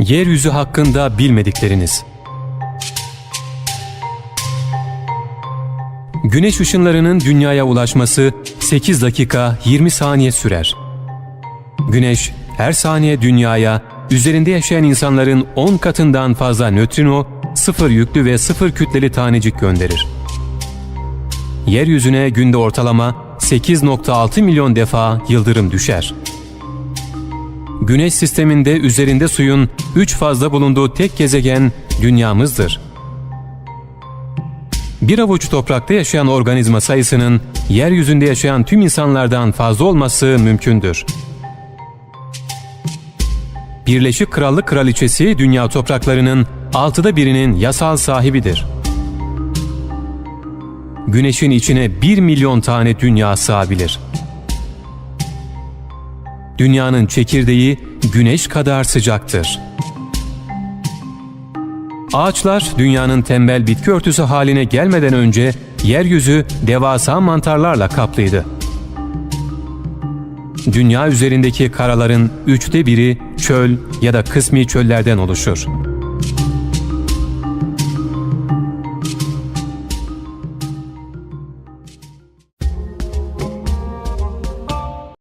Yeryüzü hakkında bilmedikleriniz. Güneş ışınlarının dünyaya ulaşması 8 dakika 20 saniye sürer. Güneş her saniye dünyaya üzerinde yaşayan insanların 10 katından fazla nötrino, sıfır yüklü ve sıfır kütleli tanecik gönderir. Yeryüzüne günde ortalama 8.6 milyon defa yıldırım düşer. Güneş sisteminde üzerinde suyun 3 fazla bulunduğu tek gezegen dünyamızdır. Bir avuç toprakta yaşayan organizma sayısının yeryüzünde yaşayan tüm insanlardan fazla olması mümkündür. Birleşik Krallık Kraliçesi dünya topraklarının altıda birinin yasal sahibidir. Güneşin içine 1 milyon tane dünya sığabilir. Dünyanın çekirdeği güneş kadar sıcaktır. Ağaçlar dünyanın tembel bitki örtüsü haline gelmeden önce yeryüzü devasa mantarlarla kaplıydı. Dünya üzerindeki karaların üçte biri çöl ya da kısmi çöllerden oluşur.